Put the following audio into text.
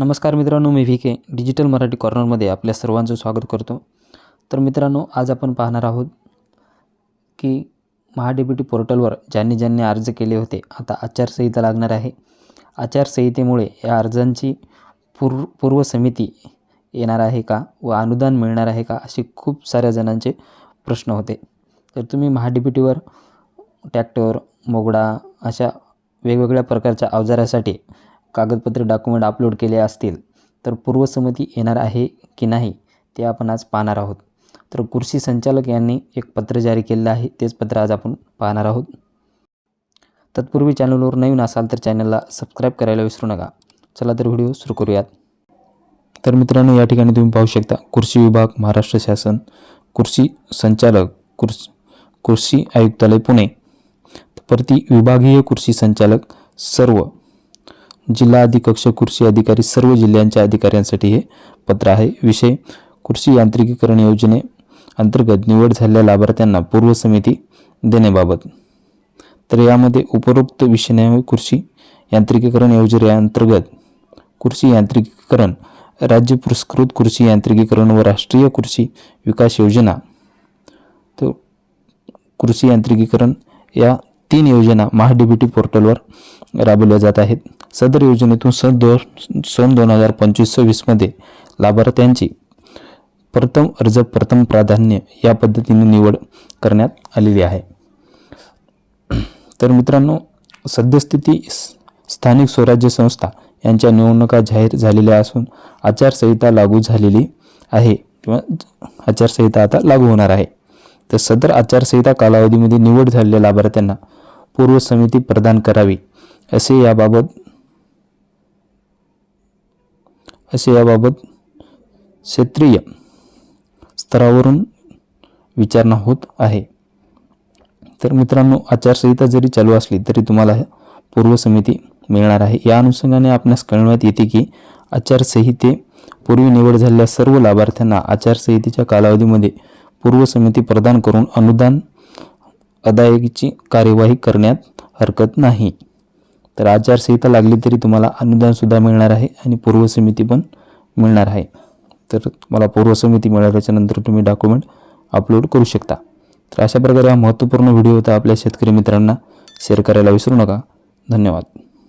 नमस्कार मित्रांनो मी व्ही के डिजिटल मराठी कॉर्नरमध्ये आपल्या सर्वांचं स्वागत करतो. तर मित्रांनो आज आपण पाहणार आहोत की महाडीबीटी पोर्टलवर ज्यांनी ज्यांनी अर्ज केले होते आता आचारसंहिता लागणार आहे. आचारसंहितेमुळे या अर्जांची पूर्व समिती येणार आहे का व अनुदान मिळणार आहे का असे खूप साऱ्या जणांचे प्रश्न होते. तर तुम्ही महाडीबीटीवर ट्रॅक्टर मोगडा अशा वेगवेगळ्या प्रकारच्या अवजारासाठी कागदपत्रे डॉक्युमेंट अपलोड केले असतील तर पूर्वसंमती येणार आहे की नाही ते आपण आज पाहणार आहोत. तर कृषी संचालक यांनी एक पत्र जारी केलेलं आहे तेच पत्र आज आपण पाहणार आहोत. तत्पूर्वी चॅनलवर नवीन असाल तर चॅनलला सबस्क्राईब करायला विसरू नका. चला तर व्हिडिओ सुरू करूयात. तर मित्रांनो या ठिकाणी तुम्ही पाहू शकता कृषी विभाग महाराष्ट्र शासन कृषी संचालक कृष कृषी आयुक्तालय पुणे. प्रति विभागीय कृषी संचालक सर्व जिल्हा अधिकक्ष कृषी अधिकारी सर्व जिल्ह्यांच्या अधिकाऱ्यांसाठी हे पत्र आहे. विषय कृषी यांत्रिकीकरण योजने अंतर्गत निवड झालेल्या लाभार्थ्यांना पूर्व समिती देण्याबाबत. तर यामध्ये उपरोक्त विषयाने कृषी यांत्रिकीकरण योजनेअंतर्गत कृषी यांत्रिकीकरण राज्य पुरस्कृत कृषी यांत्रिकीकरण व राष्ट्रीय कृषी विकास योजना. तर कृषी यांत्रिकीकरण या तीन योजना महाडीबीटी पोर्टलवर राबवल्या जात आहेत. सदर योजनेतून सन दोन सन दोन हजार पंचवीस सव्वीसमध्ये लाभार्थ्यांची प्रथम अर्ज प्रथम प्राधान्य या पद्धतीने निवड करण्यात आलेली आहे. तर मित्रांनो सद्यस्थिती स्थानिक स्वराज्य संस्था यांच्या निवडणुका जाहीर झालेल्या असून आचारसंहिता लागू झालेली आहे किंवा आचारसंहिता आता लागू होणार आहे. तर सदर आचारसंहिता कालावधीमध्ये निवड झालेल्या लाभार्थ्यांना पूर्व समिती प्रदान करावी. असे याबाबत असे याबाबत क्षेत्रीय स्तरावरून विचारणा होत आहे. तर मित्रांनो आचारसंहिता जरी चालू असली तरी तुम्हाला पूर्व समिती मिळणार आहे. या अनुषंगाने आपणास कळवण्यात येते की आचारसंहिते पूर्वी निवड झालेल्या सर्व लाभार्थ्यांना आचारसंहितेच्या कालावधीमध्ये पूर्व समिती प्रदान करून अनुदान अदायकीची कार्यवाही करण्यात हरकत नाही. तर आचारसंहिता लागली तरी तुम्हाला अनुदानसुद्धा मिळणार आहे आणि पूर्व समिती पण मिळणार आहे. तर तुम्हाला पूर्व समिती मिळाल्याच्या नंतर तुम्ही डॉक्युमेंट अपलोड करू शकता. तर अशा प्रकारे हा महत्त्वपूर्ण व्हिडिओ होता आपल्या शेतकरी मित्रांना. शेअर करायला विसरू नका. धन्यवाद.